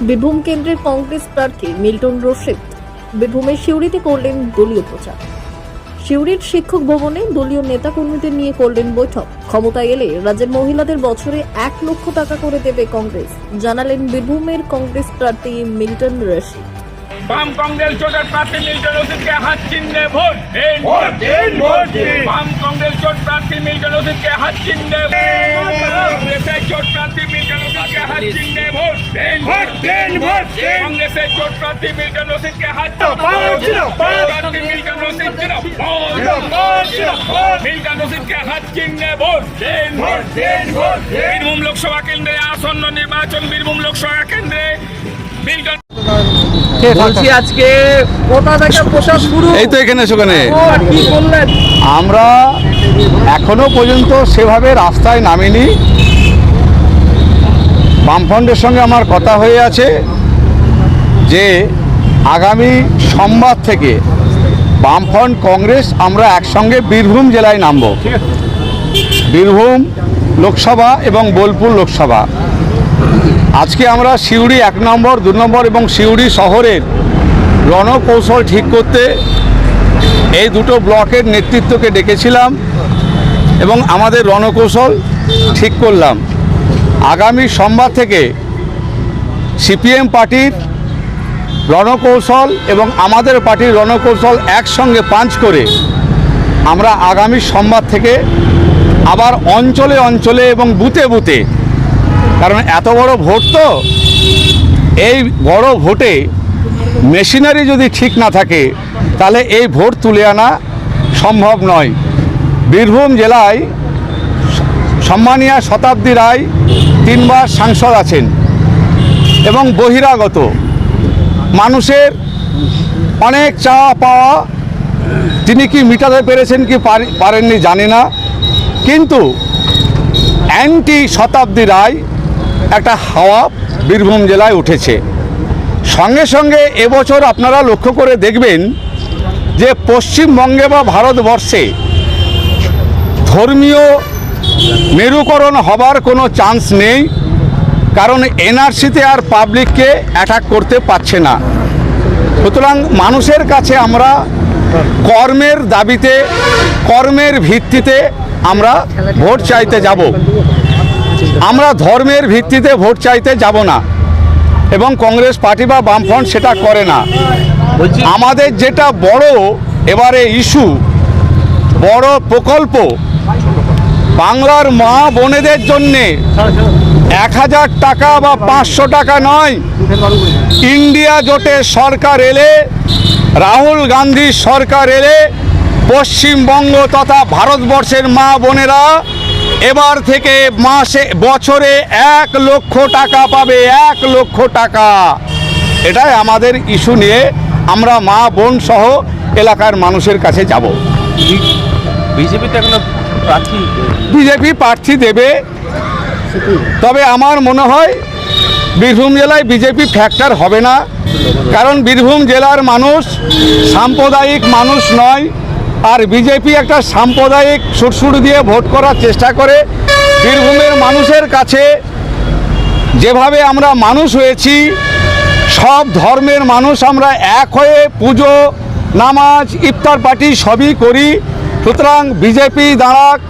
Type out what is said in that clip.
বীরভূম কেন্দ্রের কংগ্রেস প্রার্থী মিল্টন রশিদ বীরভূমের সিউড়িতে করলেন দলীয় প্রচার। সিউড়ির শিক্ষক ভবনে দলীয় নেতাকর্মীদের নিয়ে করলেন বৈঠক। ক্ষমতায় এলে রাজ্যের মহিলাদের বছরে এক লক্ষ টাকা করে দেবে কংগ্রেস জানালেন বীরভূমের কংগ্রেস প্রার্থী মিল্টন রশিদ। বাম কংগ্রেস জোটের প্রার্থী মিল্টন রশিদকে হাত চিহ্নে ভোট দিন। ভোট দিন, ভোট দিন। বাম কংগ্রেস জোট প্রার্থী মিল্টন রশিদকে হাত চিহ্নে কংগ্রেসের জোট প্রার্থী মিল্টন রশিদকে হাত চিহ্নে ভোট দিন। কংগ্রেসের জোট প্রার্থী মিল্টন রশিদকে হাত জিন্দাবাদ, জিন্দাবাদ। প্রার্থী মিল্টন রশিদ জিন্দাবাদ। জিন্দাবাদ, জিন্দাবাদ। মিল্টন রশিদকে হাত চিহ্নে ভোট দিন ভোট দিন, ভোট দিন। বীরভূম লোকসভা কেন্দ্রে আসন্ন নির্বাচন বীরভূম লোকসভা কেন্দ্রে মিল্টন বলছি আজকে কোথা থেকে প্রচার শুরু এই তো এখানে সেখানে কি আমরা এখনও পর্যন্ত সেভাবে রাস্তায় নামিনি বামফ্রন্টের সঙ্গে আমার কথা হয়ে আছে যে আগামী সোমবার থেকে বামফ্রন্ট কংগ্রেস আমরা একসঙ্গে বীরভূম জেলায় নামব। বীরভূম লোকসভা এবং বোলপুর লোকসভা। আজকে আমরা সিউড়ি এক নম্বর দু নম্বর এবং সিউড়ি শহরের রণকৌশল ঠিক করতে এই দুটো ব্লকের নেতৃত্বকে ডেকেছিলাম এবং আমাদের রণকৌশল ঠিক করলাম। আগামী সোমবার থেকে সিপিএম পার্টির রণকৌশল এবং আমাদের পার্টির রণকৌশল একসঙ্গে পাঞ্চ করে আমরা আগামী সোমবার থেকে আবার অঞ্চলে অঞ্চলে এবং বুথে বুথে, কারণ এত বড় ভোট তো, এই বড় ভোটে মেশিনারি যদি ঠিক না থাকে, তাহলে এই ভোট তুলে আনা সম্ভব নয়। বীরভূম জেলায় সম্মানীয় শতাব্দী রায় তিনবার সাংসদ আছেন এবং বহিরাগত। মানুষের অনেক চাওয়া পাওয়া তিনি কি মিটাতে পেরেছেন কি পারেননি জানি না। কিন্তু অ্যান্টি শতাব্দী রায় একটা হাওয়া বীরভূম জেলায় উঠেছে। সঙ্গে সঙ্গে এবছর আপনারা লক্ষ্য করে দেখবেন যে পশ্চিমবঙ্গে বা ভারতবর্ষে ধর্মীয় মেরুকরণ হবার কোনো চান্স নেই কারণ এনআরসিতে আর পাবলিককে অ্যাটাক করতে পারছে না। সুতরাং মানুষের কাছে আমরা কর্মের দাবিতে কর্মের ভিত্তিতে আমরা ভোট চাইতে যাব। আমরা ধর্মের ভিত্তিতে ভোট চাইতে যাব না এবং কংগ্রেস পার্টি বা বামফ্রন্ট সেটা করে না। আমাদের যেটা বড় এবারে ইস্যু বড় প্রকল্প বাংলার মা বোনেদের জন্যে এক হাজার টাকা বা পাঁচশো টাকা নয়। ইন্ডিয়া জোটের সরকার এলে, রাহুল গান্ধীর সরকার এলে, পশ্চিমবঙ্গ তথা ভারতবর্ষের মা বোনেরা এবার থেকে মাসে, বছরে এক লক্ষ টাকা পাবে, এক লক্ষ টাকা। এটাই আমাদের ইস্যু নিয়ে আমরা মা বোন সহ এলাকার মানুষের কাছে যাব। বিজেপিতে এখনও বিজেপি প্রার্থী দেবে। তবে আমার মনে হয় বীরভূম জেলায় বিজেপি ফ্যাক্টর হবে না। কারণ বীরভূম জেলার মানুষ সাম্প্রদায়িক মানুষ নয় আর বিজেপি একটা সাম্প্রদায়িক সুরসুর দিয়ে ভোট করার চেষ্টা করে। বীরভূমের মানুষের কাছে যেভাবে আমরা মানুষ হয়েছি, সব ধর্মের মানুষ আমরা এক হয়ে পুজো, নামাজ, ইফতার পার্টি সবই করি। সুতরাং বিজেপি দাঁড়াক।